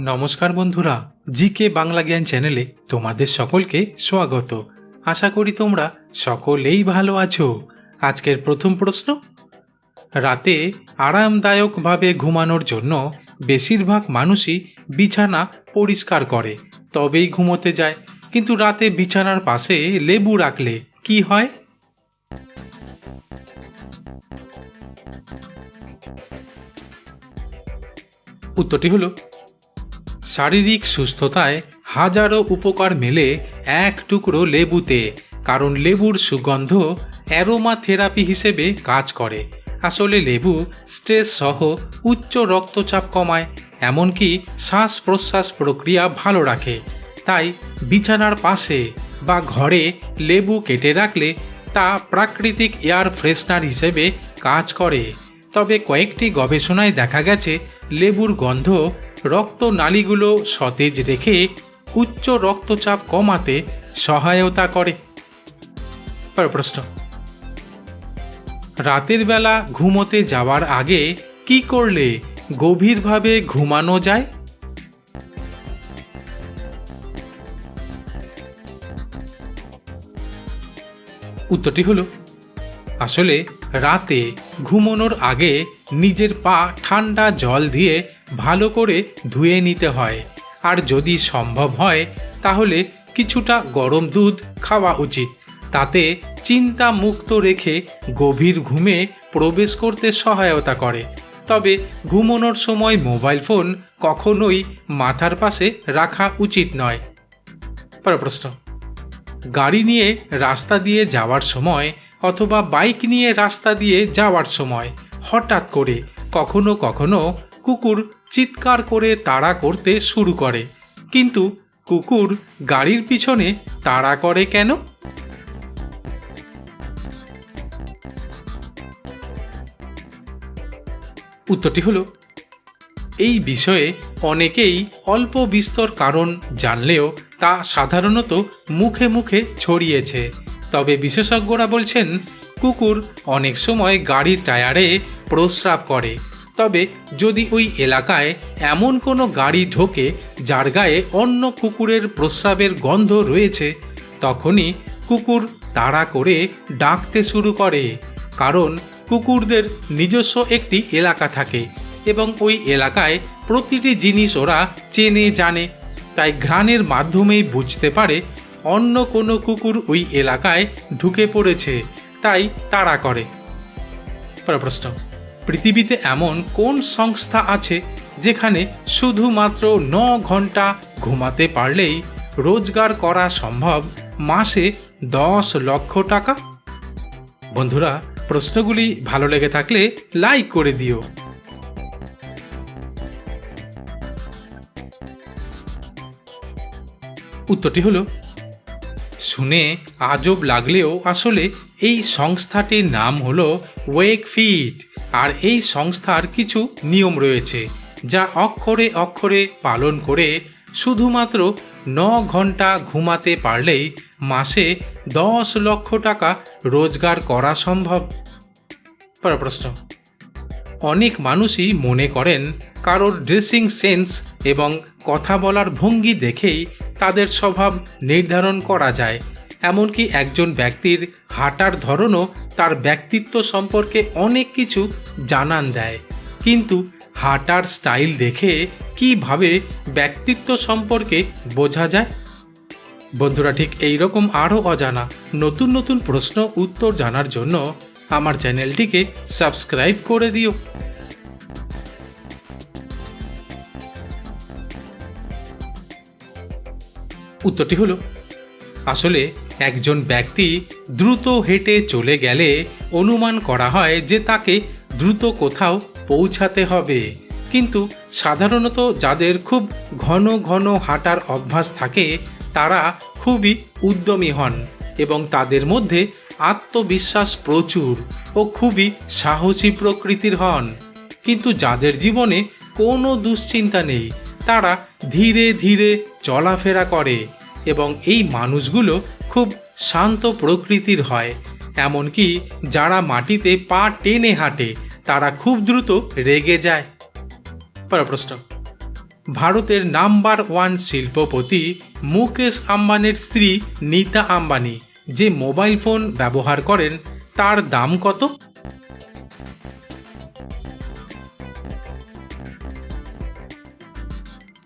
নমস্কার বন্ধুরা জি কে বাংলা জ্ঞান চ্যানেলে তোমাদের সকলকে স্বাগত। আশা করি তোমরা সকলেই ভালো আছো। আজকের প্রথম প্রশ্ন, রাতে আরামদায়কভাবে ঘুমানোর জন্য বেশিরভাগ মানুষই বিছানা পরিষ্কার করে, তবেই ঘুমোতে যায়। কিন্তু রাতে বিছানার পাশে লেবু রাখলে কি হয়? উত্তরটি হলো শারীরিক সুস্থতায় হাজারো উপকার মেলে এক টুকরো লেবুতে, কারণ লেবুর সুগন্ধ অ্যারোমা থেরাপি হিসেবে কাজ করে। আসলে লেবু স্ট্রেস সহ উচ্চ রক্তচাপ কমায়, এমনকি শ্বাস প্রশ্বাস প্রক্রিয়া ভালো রাখে। তাই বিছানার পাশে বা ঘরে লেবু কেটে রাখলে তা প্রাকৃতিক এয়ার ফ্রেশনার হিসেবে কাজ করে। তবে কয়েকটি গবেষণায় দেখা গেছে, লেবুর গন্ধ রক্ত নালীগুলো সতেজ রেখে উচ্চ রক্তচাপ কমাতে সহায়তা করে। প্রশ্ন। রাতের বেলা ঘুমোতে যাওয়ার আগে কি করলে গভীরভাবে ঘুমানো যায়? উত্তরটি হলো আসলে রাতে ঘুমানোর আগে নিজের পা ঠান্ডা জল দিয়ে ভালো করে ধুয়ে নিতে হয়। আর যদি সম্ভব হয়, তাহলে কিছুটা গরম দুধ খাওয়া উচিত। তাতে চিন্তা মুক্ত রেখে গভীর ঘুমে প্রবেশ করতে সহায়তা করে। তবে ঘুমানোর সময় মোবাইল ফোন কখনোই মাথার পাশে রাখা উচিত নয়। পরের প্রশ্ন। গাড়ি নিয়ে রাস্তা দিয়ে যাওয়ার সময় অথবা বাইক নিয়ে রাস্তা দিয়ে যাওয়ার সময় হঠাৎ করে কখনো কখনো কুকুর চিৎকার করে তাড়া করতে শুরু করে। কিন্তু কুকুর গাড়ির পিছনে তাড়া করে কেন? উত্তরটি হলো, এই বিষয়ে অনেকেই অল্প বিস্তর কারণ জানলেও তা সাধারণত মুখে মুখে ছড়িয়েছে। তবে বিশেষজ্ঞরা বলছেন, কুকুর অনেক সময় গাড়ির টায়ারে প্রস্রাব করে। তবে যদি ওই এলাকায় এমন কোনো গাড়ি ঢোকে যার গায়ে অন্য কুকুরের প্রস্রাবের গন্ধ রয়েছে, তখনই কুকুর তাড়া করে ডাকতে শুরু করে। কারণ কুকুরদের নিজস্ব একটি এলাকা থাকে এবং ওই এলাকায় প্রতিটি জিনিস ওরা চেনে জানে তাই ঘ্রাণের মাধ্যমেই বুঝতে পারে অন্য কোনো কুকুর ওই এলাকায় ঢুকে পড়েছে, তাই তাড়া করে। প্রশ্ন পৃথিবীতে এমন কোন সংস্থা আছে যেখানে শুধুমাত্র ন ঘণ্টা ঘুমাতে পারলেই রোজগার করা সম্ভব মাসে দশ লক্ষ টাকা? বন্ধুরা, প্রশ্নগুলি ভালো লেগে থাকলে লাইক করে দিও। উত্তরটি হলো শুনে আজব লাগলেও আসলে এই সংস্থাটির নাম হল ওয়েক ফিট আর এই সংস্থার কিছু নিয়ম রয়েছে, যা অক্ষরে অক্ষরে পালন করে শুধুমাত্র ন ঘণ্টা ঘুমাতে পারলেই মাসে দশ লক্ষ টাকা রোজগার করা সম্ভব। প্রশ্ন। অনেক মানুষই মনে করেন কারোর ড্রেসিং সেন্স এবং কথা বলার ভঙ্গি দেখেই তাদের স্বভাব নির্ধারণ করা যায়। এমনকি একজন ব্যক্তির হাঁটার ধরনও তার ব্যক্তিত্ব সম্পর্কে অনেক কিছু জানান দেয়। কিন্তু হাঁটার স্টাইল দেখে কীভাবে ব্যক্তিত্ব সম্পর্কে বোঝা যায়? বন্ধুরা, ঠিক এই রকম আরও অজানা নতুন নতুন প্রশ্ন উত্তর জানার জন্য আমার চ্যানেলটিকে সাবস্ক্রাইব করে দিও। উত্তরটি হলো, আসলে একজন ব্যক্তি দ্রুত হেঁটে চলে গেলে অনুমান করা হয় যে তাকে দ্রুত কোথাও পৌঁছাতে হবে। কিন্তু সাধারণত যাদের খুব ঘন ঘন হাঁটার অভ্যাস থাকে, তারা খুবই উদ্যমী হন এবং তাদের মধ্যে আত্মবিশ্বাস প্রচুর ও খুবই সাহসী প্রকৃতির হন। কিন্তু যাদের জীবনে কোনো দুশ্চিন্তা নেই, তারা ধীরে ধীরে চলাফেরা করে এবং এই মানুষগুলো খুব শান্ত প্রকৃতির হয়। এমনকি যারা মাটিতে পা টেনে হাঁটে, তারা খুব দ্রুত রেগে যায়। প্রশ্ন ভারতের নাম্বার ওয়ান শিল্পপতি মুকেশ আম্বানির স্ত্রী নীতা আম্বানি যে মোবাইল ফোন ব্যবহার করেন, তার দাম কত?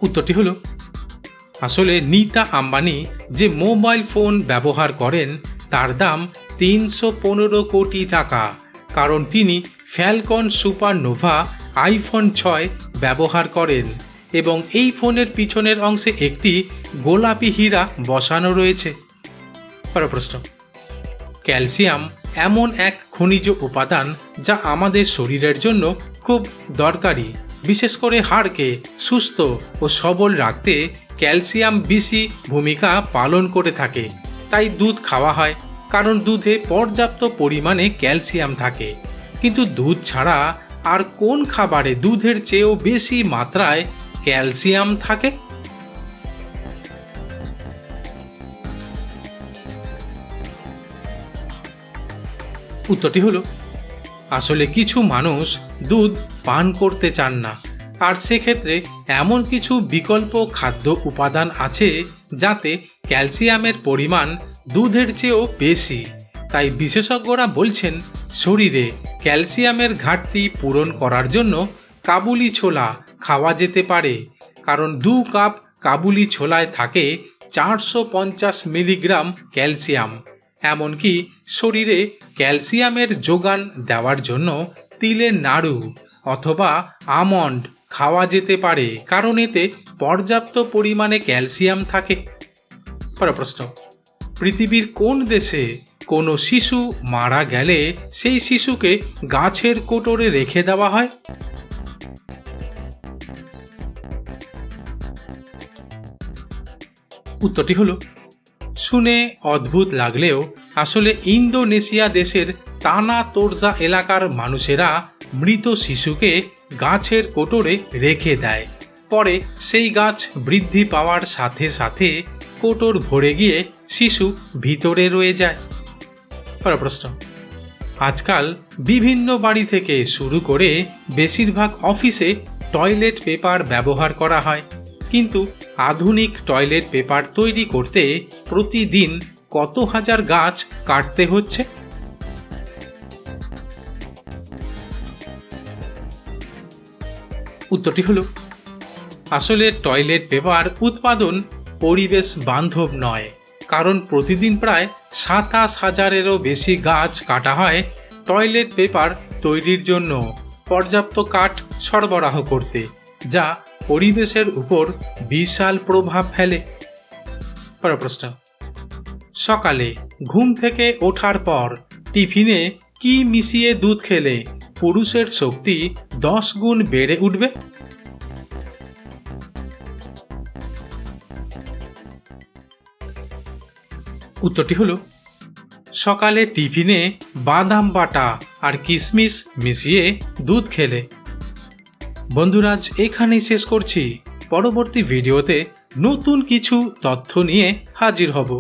উত্তরটি হলো আসলে নীতা আম্বানি যে মোবাইল ফোন ব্যবহার করেন, তার দাম তিনশো পনেরো কোটি টাকা। কারণ তিনি ফ্যালকন সুপারনোভা আইফোন ছয় ব্যবহার করেন এবং এই ফোনের পিছনের অংশে একটি গোলাপি হীরা বসানো রয়েছে। পরের প্রশ্ন ক্যালসিয়াম এমন এক খনিজ উপাদান যা আমাদের শরীরের জন্য খুব দরকারি, বিশেষ করে হাড়কে সুস্থ ও সবল রাখতে ক্যালসিয়াম বেশি ভূমিকা পালন করে থাকে। তাই দুধ খাওয়া হয়, কারণ দুধে পর্যাপ্ত পরিমাণে ক্যালসিয়াম থাকে। কিন্তু দুধ ছাড়া আর কোন খাবারে দুধের চেয়েও বেশি মাত্রায় ক্যালসিয়াম থাকে? উত্তরটি হলো, আসলে কিছু মানুষ দুধ পান করতে চান না। আর সেক্ষেত্রে এমন কিছু বিকল্প খাদ্য উপাদান আছে যাতে ক্যালসিয়ামের পরিমাণ দুধের চেয়েও বেশি। তাই বিশেষজ্ঞরা বলছেন, শরীরে ক্যালসিয়ামের ঘাটতি পূরণ করার জন্য কাবুলি ছোলা খাওয়া যেতে পারে, কারণ দু কাপ কাবুলি ছোলায় থাকে চারশো পঞ্চাশ মিলিগ্রাম ক্যালসিয়াম। এমনকি শরীরে ক্যালসিয়ামের যোগান দেওয়ার জন্য তিলের নাড়ু অথবা আমন্ড খাওয়া যেতে পারে, কারণ এতে পর্যাপ্ত পরিমাণে ক্যালসিয়াম থাকে। প্রশ্ন, পৃথিবীর কোন দেশে কোনো শিশু মারা গেলে সেই শিশুকে গাছের কোটরে রেখে দেওয়া হয়? উত্তরটি হলো, শুনে অদ্ভুত লাগলেও আসলে ইন্দোনেশিয়া দেশের টানা তোরজা এলাকার মানুষেরা মৃত শিশুকে গাছের কোটরে রেখে দেয়। পরে সেই গাছ বৃদ্ধি পাওয়ার সাথে সাথে কোটর ভরে গিয়ে শিশু ভিতরে রয়ে যায়। প্রশ্ন। আজকাল বিভিন্ন বাড়ি থেকে শুরু করে বেশিরভাগ অফিসে টয়লেট পেপার ব্যবহার করা হয়। কিন্তু আধুনিক টয়লেট পেপার তৈরি করতে প্রতিদিন কত হাজার গাছ কাটতে হচ্ছে? উত্তরটি হলো, আসলে টয়লেট পেপার উৎপাদন পরিবেশ বান্ধব নয়, কারণ প্রতিদিন প্রায় সাতাশ হাজারেরও বেশি গাছ কাটা হয় টয়লেট পেপার তৈরির জন্য পর্যাপ্ত কাঠ সরবরাহ করতে, যা পরিবেশের উপর বিশাল প্রভাব ফেলে। প্রশ্ন, সকালে ঘুম থেকে ওঠার পর টিফিনে কি মিশিয়ে দুধ খেলে? পুরুষের শক্তি দশ গুণ বেড়ে উঠবে? উত্তরটি হলো, সকালে টিফিনে বাদাম বাটা আর কিশমিশ মিশিয়ে দুধ খেলে। বন্ধুরাজ এখানেই শেষ করছি। পরবর্তী ভিডিওতে নতুন কিছু তথ্য নিয়ে হাজির হব।